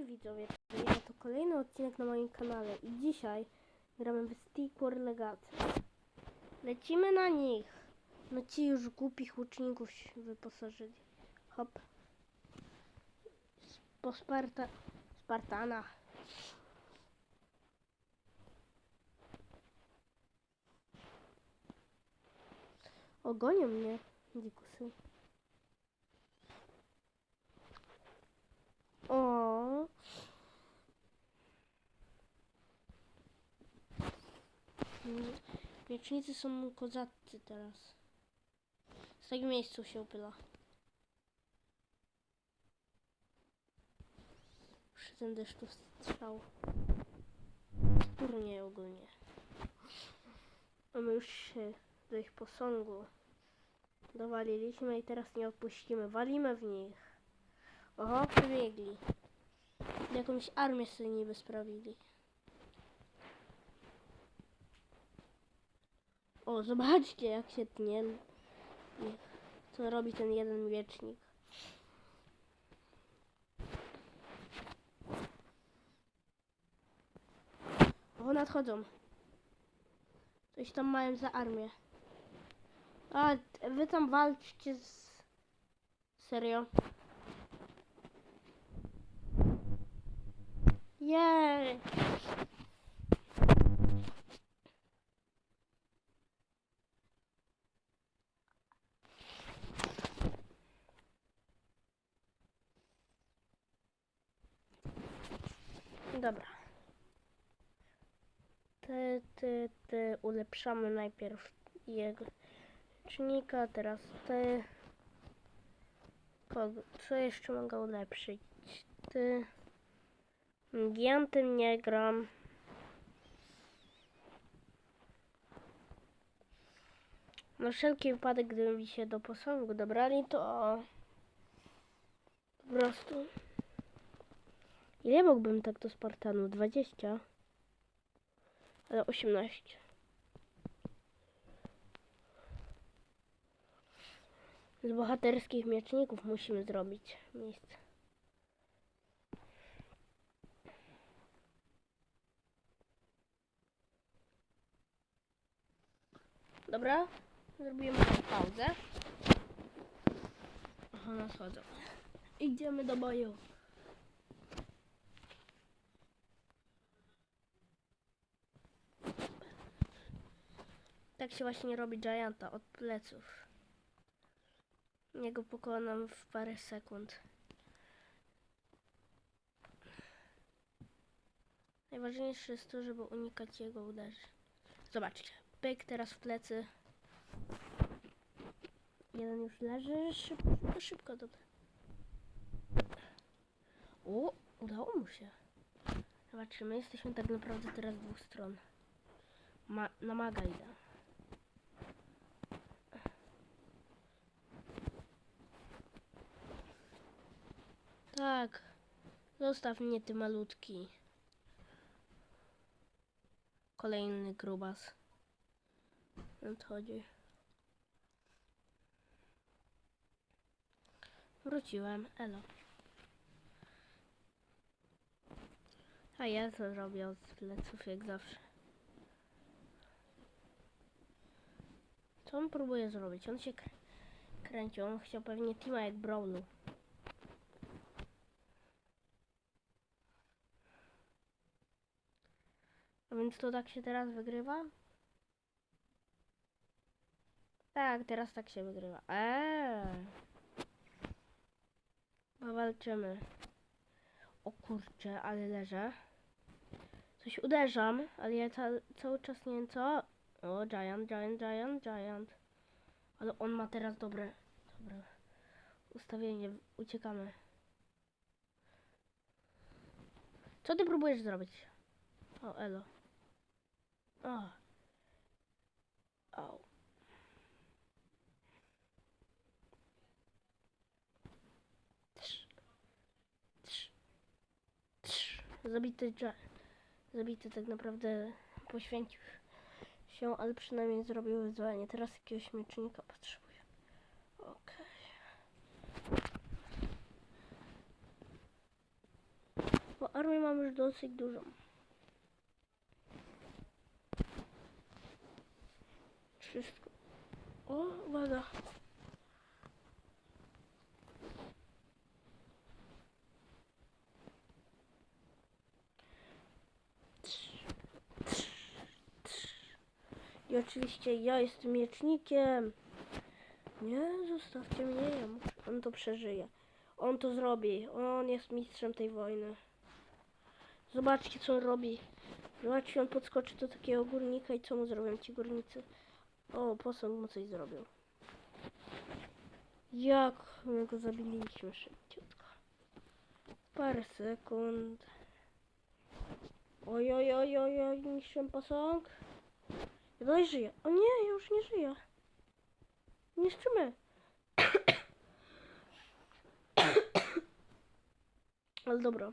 Hej widzowie, ja to kolejny odcinek na moim kanale i dzisiaj gramy w Stick Legacy. Lecimy na nich. No ci już głupich łuczników się wyposażyli. Hop. Po Sparta... Spartana. Ogonią mnie, dzikusy. O. Mm, Miecznicy są kozacy teraz. Z tego miejscu się upyla. Przy ten deszczu strzał. Turniej ogólnie. A my już się do ich posągu dowaliliśmy i teraz nie odpuścimy. Walimy w nich. Oho, przebiegli. Jakąś armię sobie niby sprawili. O, zobaczcie jak się tnie. Co robi ten jeden miecznik. O, nadchodzą. Coś tam mają za armię. A, wy tam walczcie z... Serio? Jej! Dobra. Te, te, te ulepszamy najpierw jego czynnika, teraz te. Kogo, co jeszcze mogę ulepszyć? Ty. Giantem nie gram. Na wszelki wypadek, gdyby mi się do posągu dobrali, to po prostu. Ile mógłbym tak do Spartanu? 20? Ale 18. Z bohaterskich mieczników musimy zrobić miejsce. Dobra, zrobimy pauzę. Aha, nadchodzą. Idziemy do boju. Tak się właśnie robi Gianta od pleców. Jego pokonam w parę sekund. Najważniejsze jest to, żeby unikać jego uderzeń. Zobaczcie. Pyk teraz w plecy. Jeden już leży. Szybko, szybko, szybko. Dobra. O, udało mu się. Zobaczymy, jesteśmy tak naprawdę teraz z dwóch stron. Ma na maga idę. Tak. Zostaw mnie, ty malutki. Kolejny grubas. Nadchodzi. Wróciłem. Elo. A ja to robię od pleców jak zawsze. Co on próbuje zrobić? On się kr- kręci. On chciał pewnie teama jak Brawlu. Więc to tak się teraz wygrywa? Tak, teraz tak się wygrywa. Eee. Powalczymy. O kurczę, ale leżę. Coś uderzam, ale ja ca cały czas nie wiem co. O, Giant, Giant, Giant, Giant. Ale on ma teraz dobre, dobre ustawienie. Uciekamy. Co ty próbujesz zrobić? O, elo. O. O. Trz. Trz. Trz. Zabity, zabity tak naprawdę poświęcił się, ale przynajmniej zrobił wyzwanie. Teraz jakiegoś miecznika potrzebuję. Okej. Armię mam już dosyć dużą. Wszystko. O, uwaga. I oczywiście ja jestem miecznikiem. Nie, zostawcie mnie, ja muszę, on to przeżyje. On to zrobi, on jest mistrzem tej wojny. Zobaczcie co on robi. Zobaczcie, on podskoczy do takiego górnika i co mu zrobią ci górnicy. O, posąg mu coś zrobił. Jak my go zabiliśmy szybciutko. Parę sekund. Oj, oj, oj, oj, oj, niszczyłem posąg. Ja dalej żyję. O nie, ja już nie żyję. Niszczymy. Ale dobra.